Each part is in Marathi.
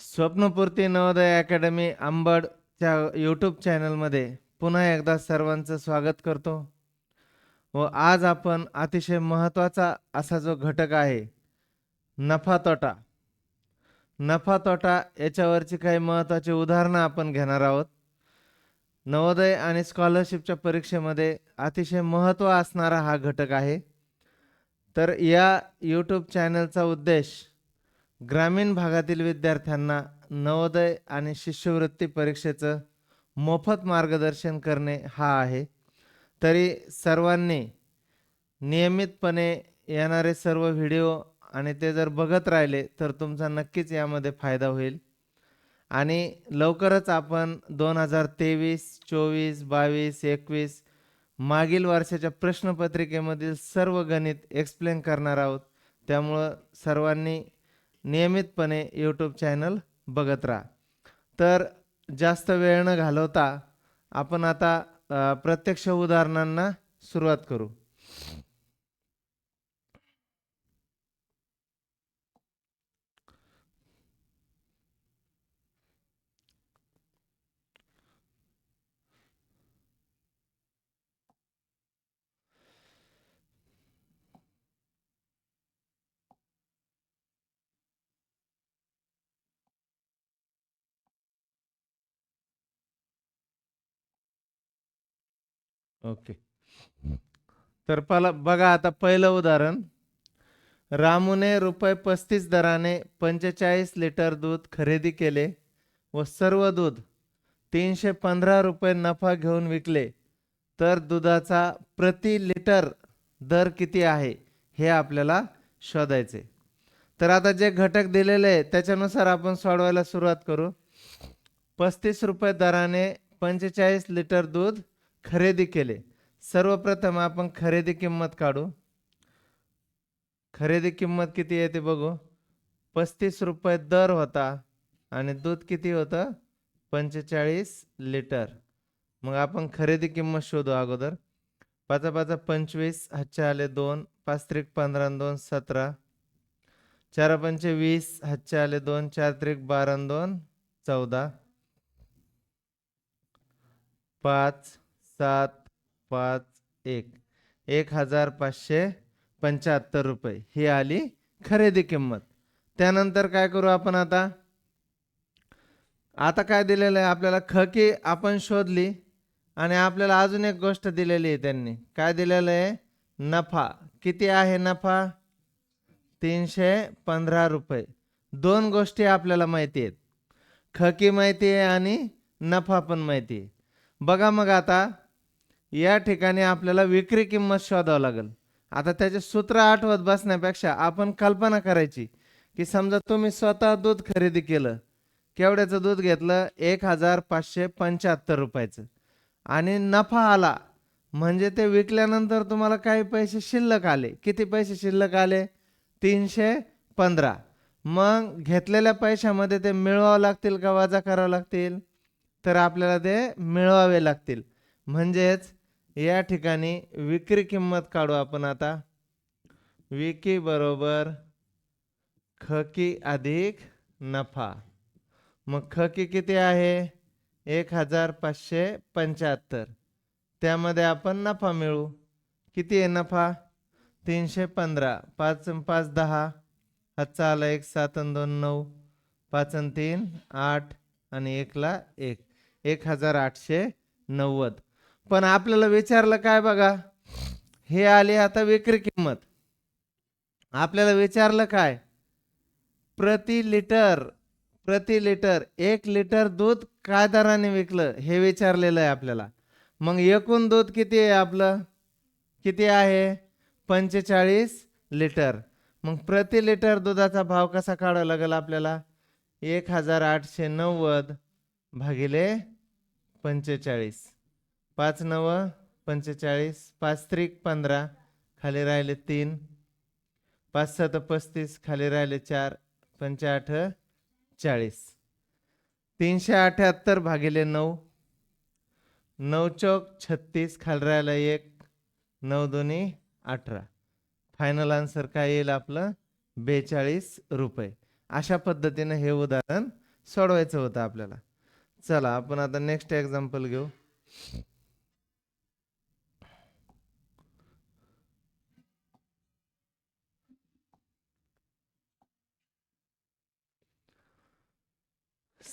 स्वप्नपूर्ती नवोदय अकॅडमी अंबडच्या यूट्यूब चॅनलमध्ये पुन्हा एकदा सर्वांचं स्वागत करतो. व आज आपण अतिशय महत्त्वाचा असा जो घटक आहे नफा तोटा. नफा तोटा याच्यावरची काही महत्त्वाची उदाहरणं आपण घेणार आहोत. नवोदय आणि स्कॉलरशिपच्या परीक्षेमध्ये अतिशय महत्त्व असणारा हा घटक आहे. तर या यूट्यूब चॅनलचा उद्देश ग्रामीण भागातील विद्यार्थ्यांना नवोदय आणि शिष्यवृत्ती परीक्षेचं मोफत मार्गदर्शन करणे हा आहे. तरी सर्वांनी नियमितपणे येणारे सर्व व्हिडिओ आणि ते जर बघत राहिले तर तुमचा नक्कीच यामध्ये फायदा होईल. आणि लवकरच आपण दोन हजार तेवीस चोवीस बावीस एकवीस मागील वर्षाच्या प्रश्नपत्रिकेमधील सर्व गणित एक्सप्लेन करणार आहोत. त्यामुळं सर्वांनी नियमितपणे यूट्यूब चॅनल बघत राहा. तर जास्त वेळ न घालवता आपण आता प्रत्यक्ष उदाहरणांना सुरुवात करू. ओके. तर पला बघा आता पहिलं उदाहरण. रामूने रुपये पस्तीस दराने पंचेचाळीस लिटर दूध खरेदी केले व सर्व दूध तीनशे पंधरा रुपये नफा घेऊन विकले. तर दुधाचा प्रति लिटर दर किती आहे हे आपल्याला शोधायचे. तर आता जे घटक दिलेले आहे त्याच्यानुसार आपण सोडवायला सुरुवात करू. पस्तीस रुपये दराने पंचेचाळीस लिटर दूध खरेदी केले. सर्वप्रथम आपण खरेदी किंमत काढू. खरेदी किंमत किती येते बघू. पस्तीस रुपये दर होता आणि दूध किती होतं? पंचेचाळीस लिटर. मग आपण खरेदी किंमत शोधू अगोदर. पाचा पाचा पंचवीस हातचे आले दोन पाच त्रिक पंधरा दोन सतरा. चार पंचे वीस हातचे आले दोन चार त्रिक बारा दोन चौदा. पाच. सात पाच एक. एक हजार पाचशे पंच्याहत्तर रुपये. ही आली खरेदी किंमत. त्यानंतर काय करू आपण आता? आता काय दिलेलं आहे आपल्याला? खकी आपण शोधली आणि आपल्याला अजून एक गोष्ट दिलेली आहे त्यांनी. काय दिलेलं आहे? नफा. किती आहे नफा? तीनशे पंधरा रुपये. दोन गोष्टी आपल्याला माहिती आहेत. खकी माहिती आहे आणि नफा पण माहिती आहे. बघा मग आता या ठिकाणी आपल्याला विक्री किंमत शोधावं लागेल. आता त्याचे सूत्र आठवत बसण्यापेक्षा आपण कल्पना करायची की समजा तुम्ही स्वतः दूध खरेदी केलं केवढ्याचं दूध घेतलं? एक हजार पाचशे पंच्याहत्तर रुपयाचं. आणि नफा आला म्हणजे ते विकल्यानंतर तुम्हाला काही पैसे शिल्लक आले. किती पैसे शिल्लक आले? तीनशे पंधरा. मग घेतलेल्या पैशामध्ये ते मिळवावं लागतील का? वजा करावं लागतील? तर आपल्याला ते मिळवावे लागतील. म्हणजेच या ठिकाणी विक्री किंमत काढू आपण आता. विकी बरोबर खकी अधिक नफा. मग खकी किती आहे? एक हजार पाचशे पंच्याहत्तर. त्यामध्ये आपण नफा मिळू. किती आहे नफा? तीनशे पंधरा. पाच पाच दहा. हातचा आला एक सात आणि दोन नऊ. पाच आणि तीन आठ आणि एकला एक. एक हजार आठशे नव्वद. पण आपल्याला विचारलं काय बघा? हे आले आता विक्री किंमत. आपल्याला विचारलं काय? प्रति लिटर प्रति लिटर एक लिटर दूध काय दराने विकलं? हे विचारलेलं आहे आपल्याला. मग एकूण दूध किती आहे आपलं? किती आहे? पंचेचाळीस लिटर. मग प्रति लिटर दुधाचा भाव कसा काढावा लागेल आपल्याला? एक हजार आठशे नव्वद भागिले पंचेचाळीस. पाच नव पंचेचाळीस पाच त्रिक पंधरा खाली राहिले तीन. पाच सात पस्तीस खाली राहिले चार पंचाठ चाळीस. तीनशे अठ्याहत्तर भागिले नऊ. नऊ चौक छत्तीस खाली राहिला एक. नऊ दोन्ही अठरा. फायनल आन्सर काय येईल आपलं? बेचाळीस रुपये. अशा पद्धतीनं हे उदाहरण सोडवायचं होतं आपल्याला. चला आपण आता नेक्स्ट एक्झाम्पल घेऊ.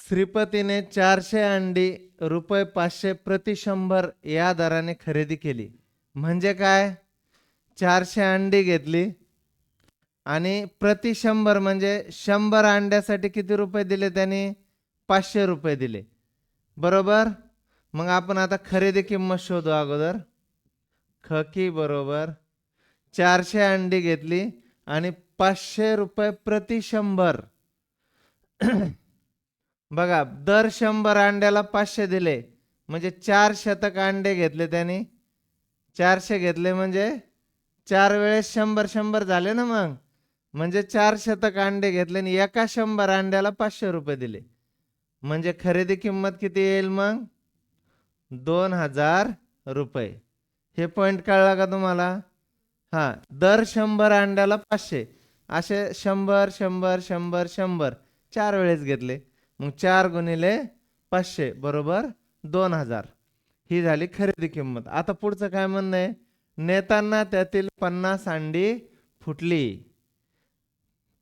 श्रीपतीने चारशे अंडी रुपये पाचशे प्रति शंभर या दराने खरेदी केली. म्हणजे काय? चारशे अंडी घेतली आणि प्रति शंभर म्हणजे शंभर अंड्यासाठी किती रुपये दिले त्यांनी? पाचशे रुपये दिले. बरोबर? मग आपण आता खरेदी किंमत शोधू अगोदर. खकी बरोबर? चारशे अंडी घेतली आणि पाचशे रुपये प्रति शंभर. बघा दर शंभर अंड्याला पाचशे दिले. म्हणजे चार शतक अंडे घेतले त्यांनी. चारशे घेतले म्हणजे चार वेळेस शंभर शंभर झाले ना मग. म्हणजे चार शतक अंडे घेतले आणि एका शंभर अंड्याला पाचशे रुपये दिले. म्हणजे खरेदी किंमत किती येईल मग? दोन हजार रुपये. हे पॉईंट कळला का तुम्हाला? हां दर शंभर अंड्याला पाचशे. असे शंभर शंभर शंभर शंभर चार वेळेस घेतले. मग चार गुणिले पाचशे बरोबर? दोन हजार. ही झाली खरेदी किंमत. आता पुढचं काय म्हणणं आहे? नेताना त्यातील पन्नास अंडी फुटली.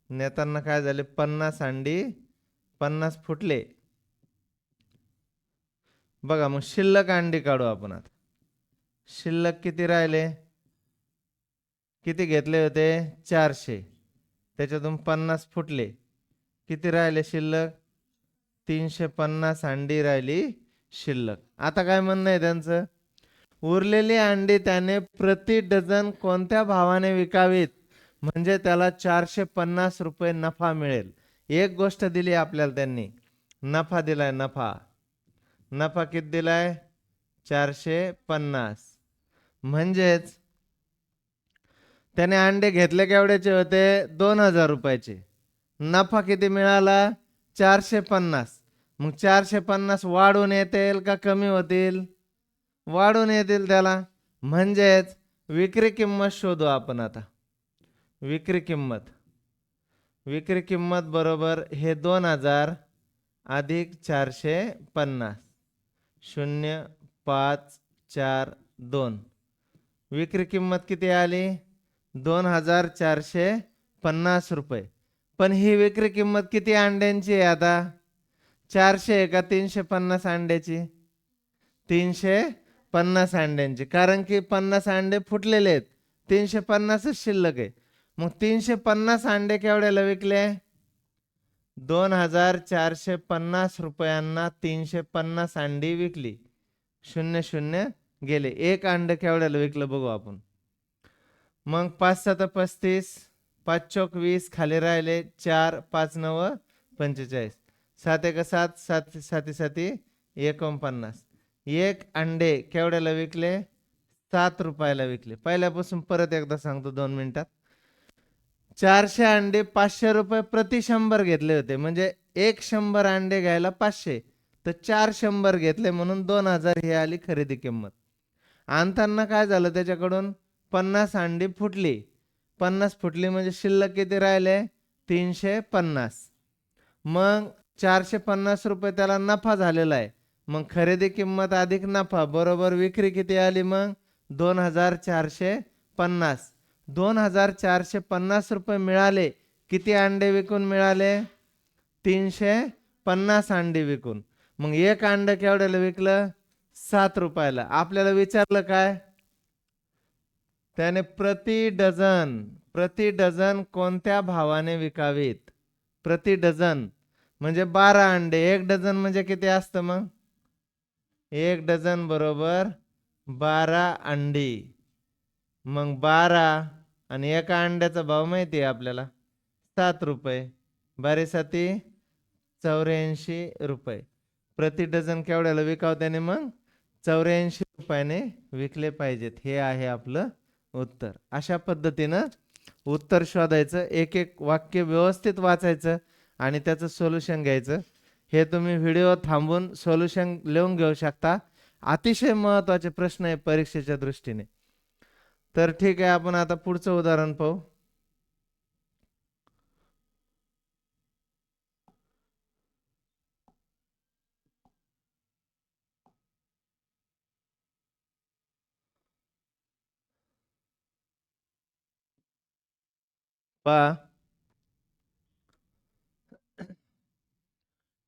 नेताना काय झाले? पन्नास अंडी पन्नास फुटले. बघा मग शिल्लक अंडी काढू आपण आता. शिल्लक किती राहिले? किती घेतले होते? चारशे. त्याच्यातून पन्नास फुटले. किती राहिले शिल्लक? तीनशे पन्नास अंडी राहिली शिल्लक. आता काय म्हणणं आहे त्यांचं? उरलेली अंडी त्याने प्रति डझन कोणत्या भावाने विकावीत? म्हणजे त्याला चारशे पन्नास रुपये नफा मिळेल. एक गोष्ट दिली आपल्याला त्यांनी. नफा दिलाय नफा. नफा किती दिलाय? चारशे पन्नास म्हणजेच त्याने अंडे घेतले केवढ्याचे होते? दोन हजार रुपयाचे. नफा किती मिळाला? चारशे पन्नास. मग चारशे पन्नास वाढून येतील का कमी होतील? वाढून येतील त्याला. म्हणजेच विक्री किंमत शोधू आपण आता. विक्री किंमत. विक्री किंमत बरोबर हे दोन हजार अधिक चारशे पन्नास. शून्य पाच चार दोन. विक्री किंमत किती आली? दोन हजार चारशे पन्नास रुपये. पण ही विक्री किंमत किती अंड्यांची आहे आता? चारशे आहे का तीनशे पन्नास अंड्याची? तीनशे पन्नास अंड्यांची. कारण की पन्नास अंडे फुटलेले आहेत. तीनशे पन्नासच शिल्लक आहे. मग तीनशे पन्नास अंडे केवढ्याला विकले? दोन हजार चारशे पन्नास रुपयांना तीनशे पन्नास अंडी विकली. शून्य शून्य गेले. एक अंड केवढ्याला विकलं बघू आपण. मग पाच सात पस्तीस. पाच चौक वीस खाली राहिले चार पाच नव पंचेचाळीस. सात एक सात सात साती साती एकोणपन्नास. एक अंडे केवढ्याला विकले? सात रुपयाला विकले. पहिल्यापासून परत एकदा सांगतो दोन मिनिटात. चारशे अंडे पाचशे रुपये प्रति शंभर घेतले होते. म्हणजे एक शंभर अंडे घ्यायला पाचशे. तर चार शंभर घेतले म्हणून दोन हजार ही आली खरेदी किंमत. आणताना काय झालं त्याच्याकडून? पन्नास अंडी फुटली. पन्नास फुटली म्हणजे शिल्लक किती राहिले? तीनशे पन्नास. मग चारशे पन्नास रुपये त्याला नफा झालेला आहे. मग खरेदी किंमत अधिक नफा बरोबर विक्री किती आली मग? दोन हजार चारशे पन्नास. दोन हजार चारशे पन्नास रुपये मिळाले. किती अंडे विकून मिळाले? तीनशे पन्नास अंडे विकून. मग एक अंड केवढ्याला विकलं? सात रुपयाला. आपल्याला विचारलं काय? त्याने प्रति डझन प्रति डझन कोणत्या भावाने विकावीत? प्रति डझन म्हणजे बारा अंडे एक डझन म्हणजे किती असतं मग? एक डझन बरोबर बारा अंडी. मग बारा आणि एका अंड्याचा भाव माहिती आहे आपल्याला? सात रुपये. बारेसाती चौऱ्याऐंशी रुपये. प्रति डझन केवढ्याला विकाव त्याने मग? चौऱ्याऐंशी रुपयाने विकले पाहिजेत. हे आहे आपलं उत्तर. अशा पद्धतीनं उत्तर शोधायचं एक एक वाक्य व्यवस्थित वाचायचं आणि त्याचं सोल्युशन घ्यायचं. हे तुम्ही व्हिडिओ थांबून सोल्युशन लिहून घेऊ शकता. अतिशय महत्त्वाचे प्रश्न आहे परीक्षेच्या दृष्टीने. तर ठीक आहे आपण आता पुढचं उदाहरण पाहू.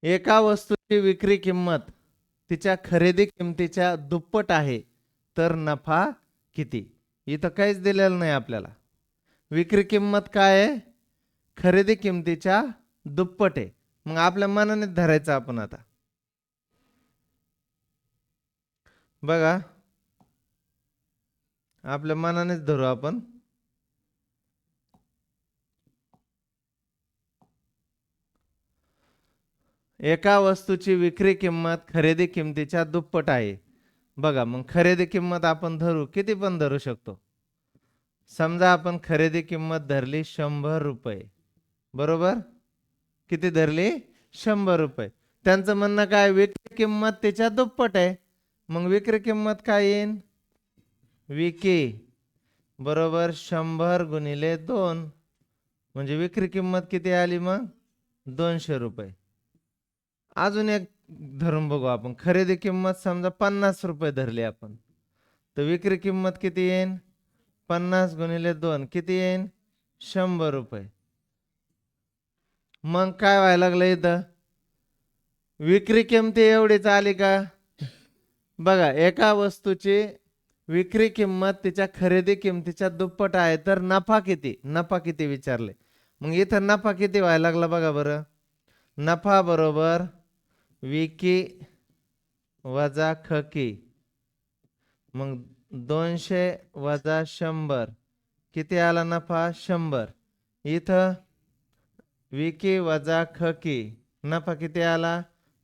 एका वस्तूची विक्री किंमत तिच्या खरेदी किमतीच्या दुप्पट आहे तर नफा किती? इथं काहीच दिलेलं नाही आपल्याला. विक्री किंमत काय आहे? खरेदी किमतीच्या दुप्पट आहे. मग आपल्या मनाने धरायचं आपण आता. बघा. आपल्या मनानेच धरू आपण. एका वस्तूची विक्री किंमत खरेदी किमतीच्या दुप्पट आहे. बघा मग खरेदी किंमत आपण धरू किती पण धरू शकतो. समजा आपण खरेदी किंमत धरली शंभर रुपये. बरोबर? किती धरली? शंभर रुपये. त्यांचं म्हणणं काय? विक्री किंमत त्याच्या दुप्पट आहे. मग विक्री किंमत काय येईन? विकी. बरोबर? शंभर गुणिले दोन. म्हणजे विक्री किंमत किती आली मग? दोनशे रुपये. अजून एक धरून बघू आपण. खरेदी किंमत समजा पन्नास रुपये धरली आपण. तर विक्री किंमत किती येईन? पन्नास गुणिले दोन किती येईन? शंभर रुपये. मग काय व्हायला लागलं इथं? विक्री किमती एवढीच आली का? बघा एका वस्तूची विक्री किंमत तिच्या खरेदी किमतीच्या दुप्पट आहे तर नफा किती? नफा किती विचारले? मग इथं नफा किती व्हायला लागला बघा बरं. नफा बरोबर विकी वजा खकी. मग दोनशे वजा शंभर. किती आला नफा? शंभर. इथं विकी वजा खकी. नफा किती आला?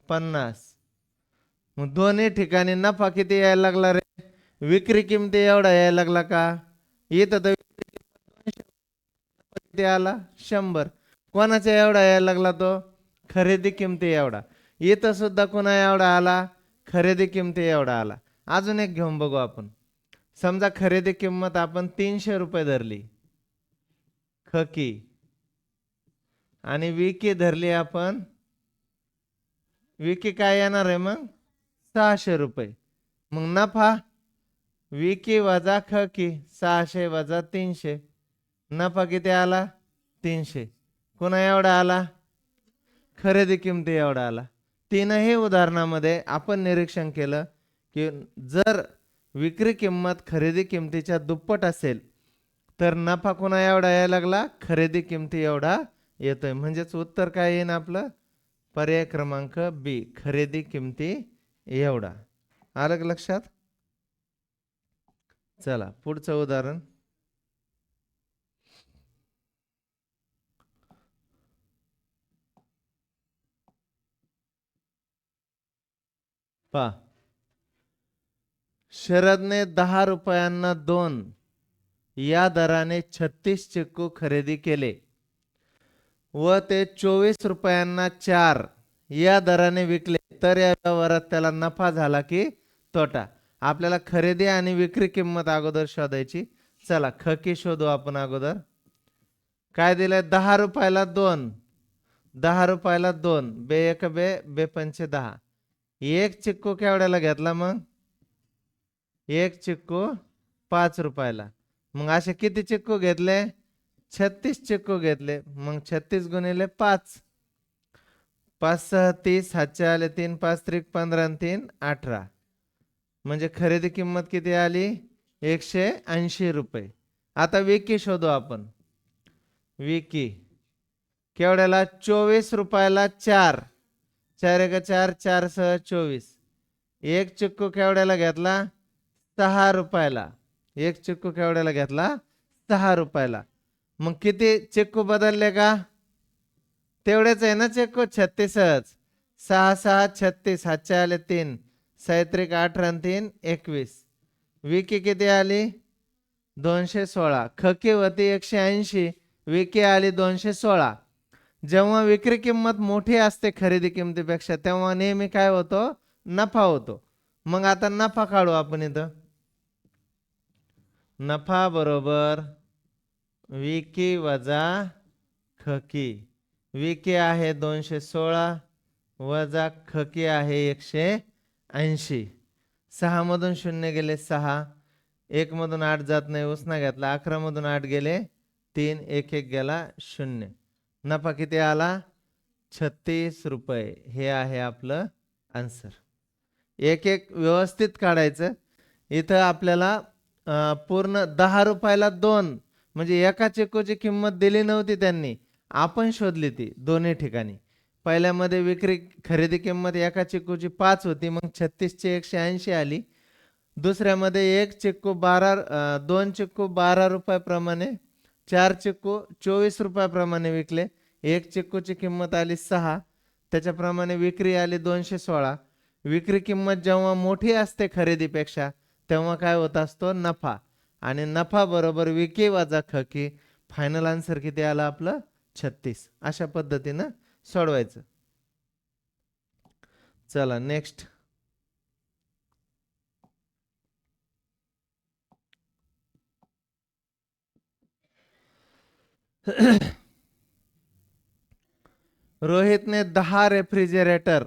पन्नास. मग दोन्ही ठिकाणी नफा किती यायला लागला रे? विक्री किमती एवढा यायला लागला का? इथं तर किती आला शंभर. कोणाचा एवढा यायला लागला तो? खरेदी किमती एवढा. इथं सुद्धा कुणा एवढा आला? खरेदी किमती एवढा आला. अजून एक घेऊन बघू आपण. समजा खरेदी किंमत आपण तीनशे रुपये धरली. खकी. आणि विकी धरली आपण. विकी काय येणार आहे मग? सहाशे रुपये. मग नफा. विकी वजा खकी. सहाशे वजा तीनशे. नफा किती आला? तीनशे. कुणा एवढा आला? खरेदी किमती एवढा आला. तीनही उदाहरणामध्ये आपण निरीक्षण केलं की जर विक्री किंमत खरेदी किमतीच्या दुप्पट असेल तर नफा कोणा एवढा यायला लागला? खरेदी किमती एवढा येतोय. म्हणजेच उत्तर काय येईन आपलं? पर्याय क्रमांक बी खरेदी किमती एवढा. आलं लक्षात? चला पुढचं उदाहरण. पा शरदने दहा रुपयांना दोन या दराने छत्तीस चिक्कू खरेदी केले. व ते चोवीस रुपयांना चार या दराने विकले. तर या व्यवहारात त्याला नफा झाला की तोटा. आपल्याला खरेदी आणि विक्री किंमत अगोदर शोधायची. चला खकी शोधू आपण अगोदर. काय दिलंय? दहा रुपयाला दोन. दहा रुपयाला दोन. बे एक बे बे पंचे दहा. एक चिक्कू केवढ्याला घेतला मग? एक चिक्कू पाच रुपयाला. मग असे किती चिक्कू घेतले? छत्तीस चिक्कू घेतले. मग छत्तीस गुणिले पाच. पाच सहा तीस हातचे आले तीन पाच त्रिक पंधरा आणि तीन अठरा. म्हणजे खरेदी किंमत किती आली? एकशे ऐंशी रुपये. आता विकी शोधू आपण. विकी. केवढ्याला? चोवीस रुपयाला चार. चार एक चार चार सहा चोवीस. एक चिक्कू केवड्याला घेतला? सहा रुपयाला. एक चिक्कू केवड्याला घेतला? सहा रुपयाला. मग किती चिक्कू बदलले का? तेवढेच आहे ना चिक्कू? छत्तीसच. सहा सहा छत्तीस. हातचे आले तीन. सैत्रिक अठरा तीन एकवीस. विकी किती आली? दोनशे सोळा. खकी होती एकशे ऐंशी. विकी आली दोनशे सोळा. जेव्हा विक्री किंमत मोठी असते खरेदी किमतीपेक्षा तेव्हा नेहमी काय होतो? नफा होतो. मग आता नफा काढू आपण इथं. नफा बरोबर विकी वजा खकी. विकी आहे दोनशे सोळा वजा खकी आहे एकशे ऐंशी. सहामधून शून्य गेले सहा एकमधून आठ जात नाही उसना घेतला अकरामधून आठ गेले तीन एक एक गेला शून्य. नफा किती आला? छत्तीस रुपये. हे आहे आपलं आन्सर एक एक व्यवस्थित काढायचं. इथं आपल्याला पूर्ण दहा रुपयाला दोन म्हणजे एका चिक्कूची किंमत दिली नव्हती त्यांनी. आपण शोधली ती दोन्ही ठिकाणी. पहिल्यामध्ये विक्री खरेदी किंमत एका चिक्कूची पाच होती मग छत्तीसची एकशे ऐंशी आली. दुसऱ्यामध्ये एक चिक्कू बारा दोन चिक्कू बारा रुपयाप्रमाणे चार चिक्कू चोवीस रुपयाप्रमाणे विकले. एक चिक्कूची किंमत आली सहा. त्याच्याप्रमाणे विक्री आली दोनशे सोळा. विक्री किंमत जेव्हा मोठी असते खरेदीपेक्षा तेव्हा काय होत असतो? नफा. आणि नफा बरोबर विकी वाजा खकी फायनल आन्सर किती आलं आपलं? छत्तीस. अशा पद्धतीनं सोडवायचं. चला नेक्स्ट रोहितने दहा रेफ्रिजरेटर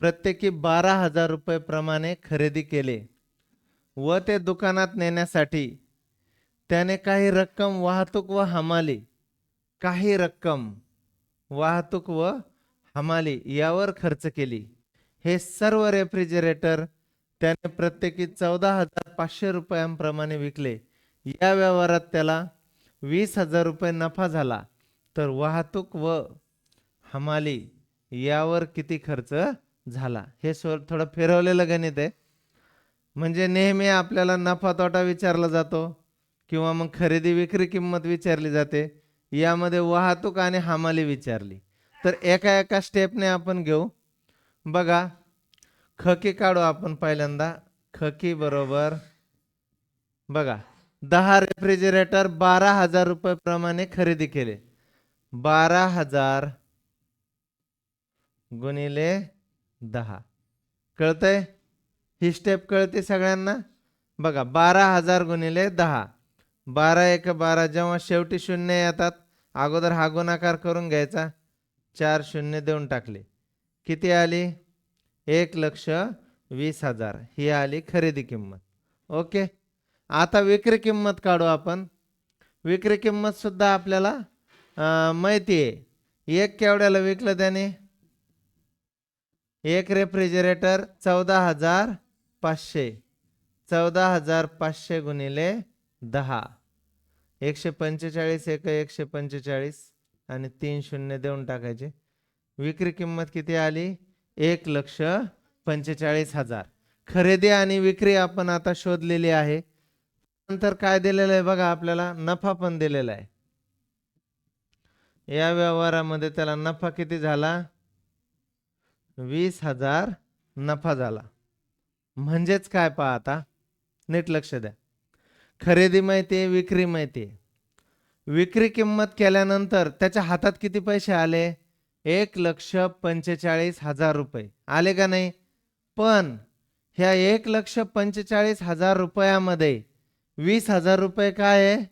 प्रत्येकी बारा हजार रुपये प्रमाणे खरेदी केले व ते दुकानात नेण्यासाठी. त्याने काही रक्कम वाहतूक व हमाली काही रक्कम वाहतूक व हमाली यावर खर्च केली. हे सर्व रेफ्रिजरेटर त्याने प्रत्येकी चौदा हजार पाचशे रुपयांप्रमाणे विकले. या व्यवहारात त्याला वीस हजार रुपये नफा झाला तर वाहतूक व हमाली यावर किती खर्च झाला? हे सो थोडं फिरवलेलं गणित आहे. म्हणजे नेहमी आपल्याला नफा तोटा विचारला जातो किंवा मग खरेदी विक्री किंमत विचारली जाते. यामध्ये वाहतूक आणि हमाली विचारली. तर एका एका स्टेपने आपण घेऊ. बघा खकी काढू आपण पहिल्यांदा. खकी बरोबर. बघा. दहा रेफ्रिजरेटर बारा हजार रुपयाप्रमाणे खरेदी केले. बारा हजार गुणिले दहा. कळतंय? ही स्टेप कळते सगळ्यांना? बघा बारा हजार गुणिले दहा. बारा एक बारा जेव्हा शेवटी शून्य येतात अगोदर हा गुणाकार करून घ्यायचा. चार शून्य देऊन टाकले. किती आली? एक लक्ष वीस हजार. ही आली खरेदी किंमत. ओके? आता विक्री किंमत काढू आपण. विक्री किंमतसुद्धा आपल्याला माहिती आहे. एक केवढ्याला विकलं त्याने? एक रेफ्रिजरेटर चौदा हजार पाचशे. चौदा हजार पाचशे गुणिले दहा. एकशे पंचेचाळीस एक एकशे पंचेचाळीस आणि तीन शून्य देऊन टाकायचे. विक्री किंमत किती आली? एक लक्ष पंचेचाळीस हजार. खरेदी आणि विक्री आपण आता शोधलेली आहे. नंतर काय दिलेलं आहे बघा आपल्याला? नफा पण दिलेला आहे. या व्यवहारामध्ये त्याला नफा किती झाला? वीस हजार नफा झाला. म्हणजेच काय पहा आता? नीट लक्ष द्या. खरेदी माहिती आहे विक्री माहिती आहे. विक्री किंमत केल्यानंतर त्याच्या हातात किती पैसे आले? एक लक्ष पंचेचाळीस हजार रुपये. आले का नाही? पण ह्या एक लक्ष पंचेचाळीस हजार रुपयामध्ये वीस हजार रुपये काय आहे?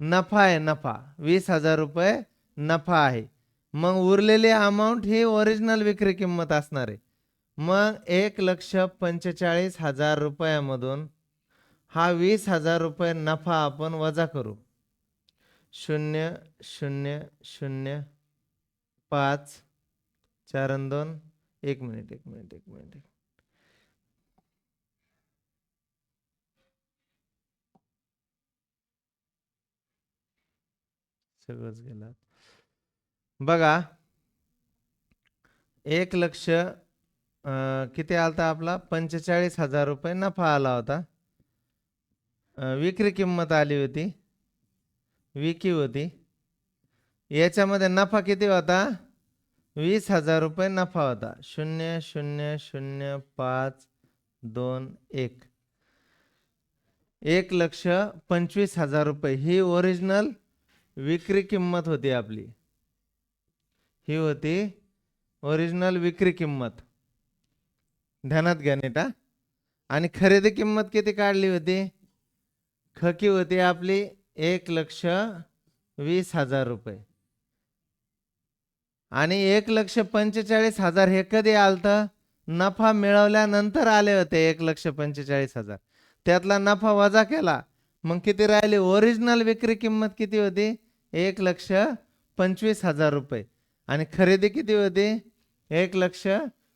नफा आहे नफा. वीस हजार रुपये नफा आहे. मग उरलेली अमाऊंट ही ओरिजिनल विक्री किंमत असणार आहे. मग एक लक्ष पंचेचाळीस हजार रुपयामधून हा वीस हजार रुपये नफा आपण वजा करू. शून्य शून्य शून्य पाच चार दोन एक मिनिट एक मिनिट एक मिनिट. सगळंच गेलात बघा एक लक्ष किती आलता आपला? पंचेचाळीस हजार रुपये नफा आला होता. विक्री किंमत आली होती. विकी होती. याच्यामध्ये नफा किती होता? वीस हजार रुपये नफा होता. शून्य शून्य शून्य पाच दोन एक. एक लक्ष पंचवीस हजार रुपये. ही ओरिजिनल विक्री किंमत होती आपली. ही होती ओरिजिनल विक्री किंमत. ध्यानात घ्या नीट आणि खरेदी किंमत किती काढली होती? खकी होती आपली एक लक्ष वीस हजार रुपये. आणि एक लक्ष पंचेचाळीस हजार हे कधी आलतं? नफा मिळवल्यानंतर आले होते एक लक्ष पंचेचाळीस हजार. त्यातला नफा वजा केला. मग किती राहिली? ओरिजिनल विक्री किंमत किती होती? एक लक्ष पंचवीस हजार रुपये. आणि खरेदी किती होती? एक लक्ष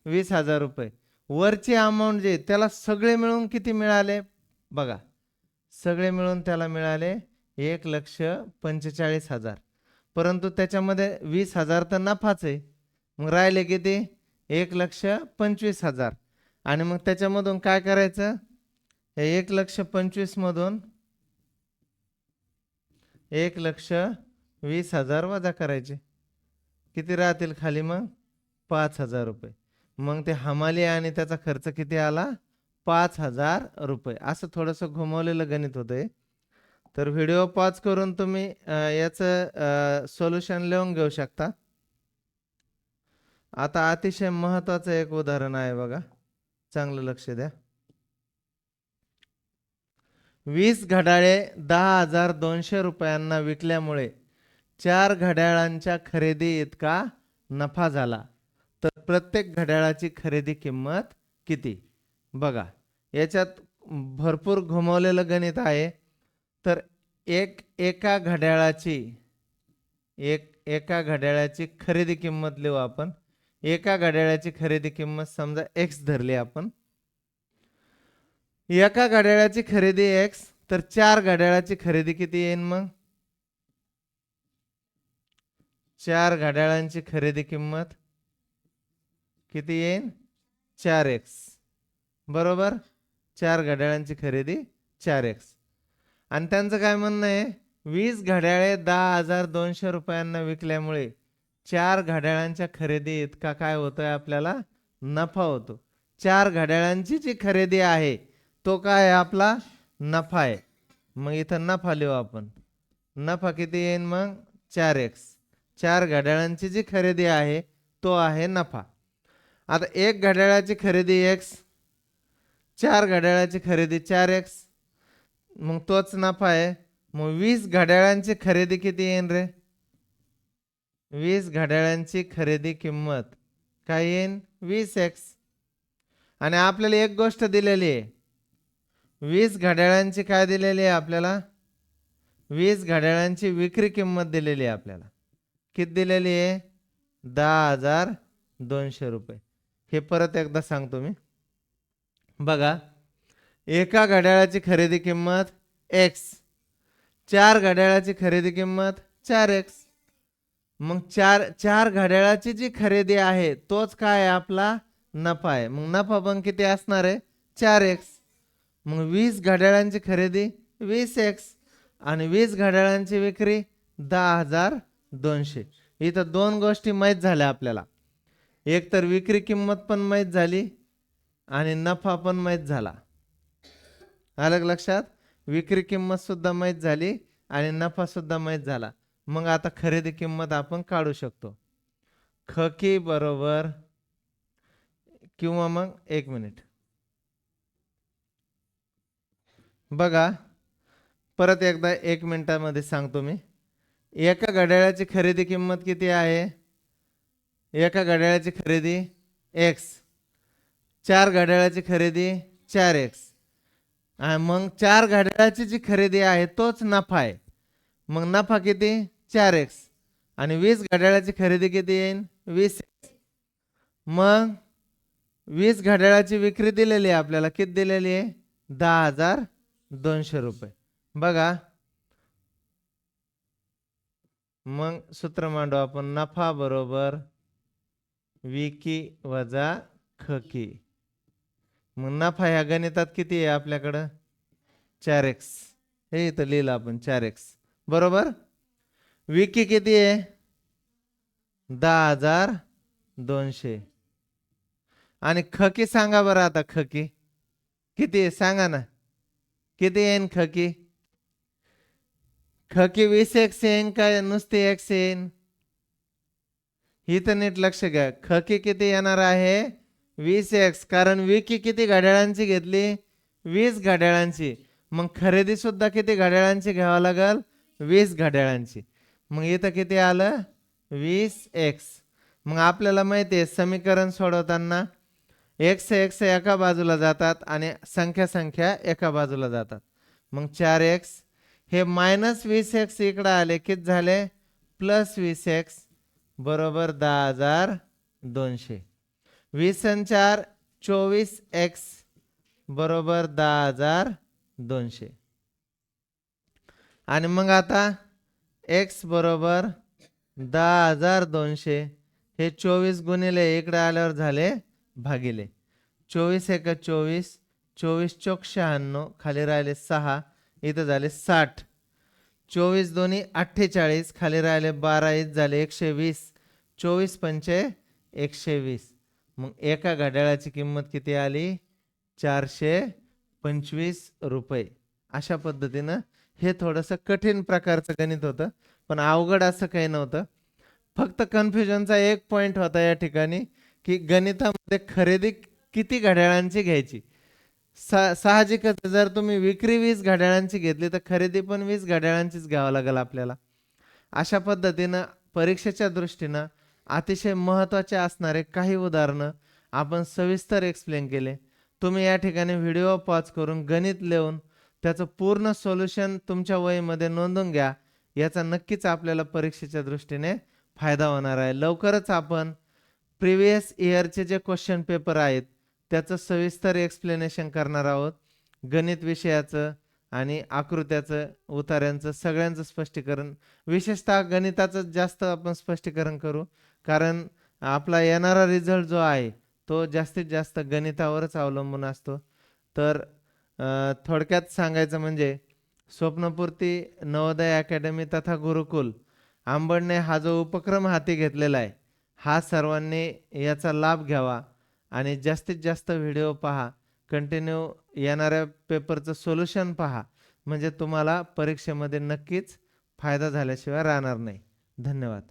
वीस हजार रुपये. वरची अमाऊंट जे त्याला सगळे मिळून किती मिळाले? बघा सगळे मिळून त्याला मिळाले एक लक्ष पंचेचाळीस हजार. परंतु त्याच्यामध्ये वीस हजार तर नफाच आहे. मग राहिले किती? एक लक्ष पंचवीस हजार. आणि मग त्याच्यामधून काय करायचं? हे एक लक्ष पंचवीसमधून एक लक्ष वीस हजार वजा करायचे. किती राहतील खाली मग? पाच हजार रुपये. मग ते हमाली आणि त्याचा खर्च किती आला? पाच हजार रुपये. असं थोडंसं घुमवलेलं गणित होतं आहे तर व्हिडिओ पॉज करून तुम्ही याचं सोल्युशन लिहून घेऊ शकता. आता अतिशय महत्त्वाचं एक उदाहरण आहे बघा. चांगलं लक्ष द्या. वीस घड्याळे दहा हजार दोनशे रुपयांना विकल्यामुळे चार घड्याळांच्या खरेदी इतका नफा झाला. तर प्रत्येक घड्याळाची खरेदी किंमत किती? बघा याच्यात भरपूर घुमवलेलं गणित आहे. तर एक एका घड्याळाची एक एका घड्याळाची खरेदी किंमत लिहू आपण. एका घड्याळाची खरेदी किंमत समजा एक्स धरली आपण. एका घड्याळाची खरेदी एक्स तर चार घड्याळाची खरेदी किती येईल मग? चार घड्याळांची खरेदी किंमत किती येईल चार एक्स बरोबर? चार घड्याळांची खरेदी चार एक्स आणि त्यांचं काय म्हणणं आहे? वीस घड्याळे दहा हजार दोनशे रुपयांना विकल्यामुळे चार घड्याळांच्या खरेदी इतका काय होतोय आपल्याला? नफा होतो. चार घड्याळांची जी खरेदी आहे तो काय आहे आपला? नफा आहे. मग इथं नफा लिहू आपण. नफा किती येईल मग? चार एक्स चार घड्याळांची जी खरेदी आहे तो आहे नफा. आता एक घड्याळाची खरेदी एक्स चार घड्याळाची खरेदी चार एक्स मग तोच नफा आहे. मग वीस घड्याळांची खरेदी किती येईन रे? वीस घड्याळांची खरेदी किंमत. काय येईन? वीस एक्स आणि आपल्याला एक गोष्ट दिलेली आहे. वीस घड्याळांची काय दिलेली आहे आपल्याला? वीस घड्याळांची विक्री किंमत दिलेली आहे आपल्याला. किती दिलेली आहे? दहा हजार दोनशे रुपये. हे परत एकदा सांगतो मी. बघा एका घड्याळाची खरेदी किंमत एक्स चार घड्याळाची खरेदी किंमत चार एक्स मग चार चार घड्याळाची जी खरेदी आहे तोच काय आहे आपला? नफा आहे. मग नफा पण किती असणार आहे? चार एक्स मग वीस घड्याळांची खरेदी वीस एक्स आणि वीस घड्याळांची विक्री दहा हजार दोनशे. इथं दोन गोष्टी माहीत झाल्या आपल्याला. एक तर विक्री किंमत पण माहीत झाली आणि नफा पण माहीत झाला. अलग लक्षात? विक्री किंमतसुद्धा माहीत झाली आणि नफासुद्धा माहीत झाला. मग आता खरेदी किंमत आपण काढू शकतो. खकी बरोबर किंवा मग एक मिनिट. बघा परत एकदा एक मिनटामध्ये सांगतो मी. एका घड्याळाची खरेदी किंमत किती आहे? एका घड्याळाची खरेदी एक्स चार घड्याळाची खरेदी चार एक्स मग चार घड्याळाची जी खरेदी आहे तोच नफा आहे. मग नफा किती? चार एक्स आणि वीस घड्याळाची खरेदी किती येईल वीस एक्स मग वीस घड्याळाची विक्री दिलेली आहे आपल्याला किती दिलेली आहे? दहा हजार दोनशे रुपये. बघा. मग सूत्र मांडू आपण. नफा बरोबर विकी वजा खकी. मग नफा ह्या गणितात किती आहे आपल्याकडं? चार एक्स. हे इथं लिहिलं आपण चार एक्स. बरोबर? विकी किती आहे? दहा हजार दोनशे. आणि खकी सांगा बरं आता खकी. किती आहे? सांगा ना. किती येईन खकी खकी वीस एक्स येईन का नुसती एक्स येईन ही तर नीट लक्ष घ्या खकी किती येणार आहे वीस एक्स कारण विकी किती घड्याळांची घेतली वीस घड्याळांची मग खरेदी सुद्धा किती घड्याळांची घ्यावं लागल वीस घड्याळांची मग इथं किती आलं वीस एक्स मग आपल्याला माहिती आहे समीकरण सोडवताना एक्स एक्स एका बाजूला जातात आणि संख्या संख्या एका बाजूला जातात. मग चार एक्स हे मायनस वीस एक्स इकडं आले किती झाले? प्लस वीस एक्स बरोबर दहा हजार दोनशे. वीस आणि चार चोवीस एक्स बरोबर दहा हजार दोनशे. आणि मग आता एक्स बरोबर दहा हजार दोनशे. हे चोवीस गुणिले इकडे आल्यावर झाले भागिले. चोवीस एका चोवीस चोवीस चौक शहाण्णव खाली राहिले सहा इथं झाले साठ. चोवीस दोन्ही अठ्ठेचाळीस खाली राहिले बारा इथं झाले एकशे वीस. चोवीस पंचे एकशे वीस. मग एका घड्याळाची किंमत किती आली? चारशे पंचवीस रुपये. अशा पद्धतीनं हे थोडंसं कठीण प्रकारचं गणित होतं पण अवघड असं काही नव्हतं. फक्त कन्फ्युजनचा एक पॉईंट होता या ठिकाणी. की गणितामध्ये खरेदी किती घड्याळांची घ्यायची? सा साहजिकच जर तुम्ही विक्री वीस घड्याळांची घेतली तर खरेदी पण वीस घड्याळांचीच घ्यावं लागेल आपल्याला. अशा पद्धतीनं परीक्षेच्या दृष्टीनं अतिशय महत्त्वाचे असणारे काही उदाहरणं आपण सविस्तर एक्सप्लेन केले. तुम्ही या ठिकाणी व्हिडिओ पॉज करून गणित लिहून त्याचं पूर्ण सोल्युशन तुमच्या वहीमध्ये नोंदवून घ्या. याचा नक्कीच आपल्याला परीक्षेच्या दृष्टीने फायदा होणार आहे. लवकरच आपण प्रिव्हियस इयरचे जे क्वेश्चन पेपर आहेत त्याचं सविस्तर एक्सप्लेनेशन करणार आहोत. गणित विषयाचं आणि आकृत्याचं उतार्यांचं सगळ्यांचं स्पष्टीकरण. विशेषतः गणिताचं जास्त आपण स्पष्टीकरण करू कारण आपला येणारा रिझल्ट जो आहे तो जास्तीत जास्त गणितावरच अवलंबून असतो. तर थोडक्यात सांगायचं म्हणजे स्वप्नपूर्ती नवोदय अकॅडमी तथा गुरुकुल आंबडने हा जो उपक्रम हाती घेतलेला आहे हा सर्वांनी याचा लाभ घ्यावा आणि जास्तीत जास्त व्हिडिओ पहा कंटिन्यू येणाऱ्या पेपरचं सोल्युशन पहा. म्हणजे तुम्हाला परीक्षेमध्ये नक्कीच फायदा झाल्याशिवाय राहणार नाही. धन्यवाद.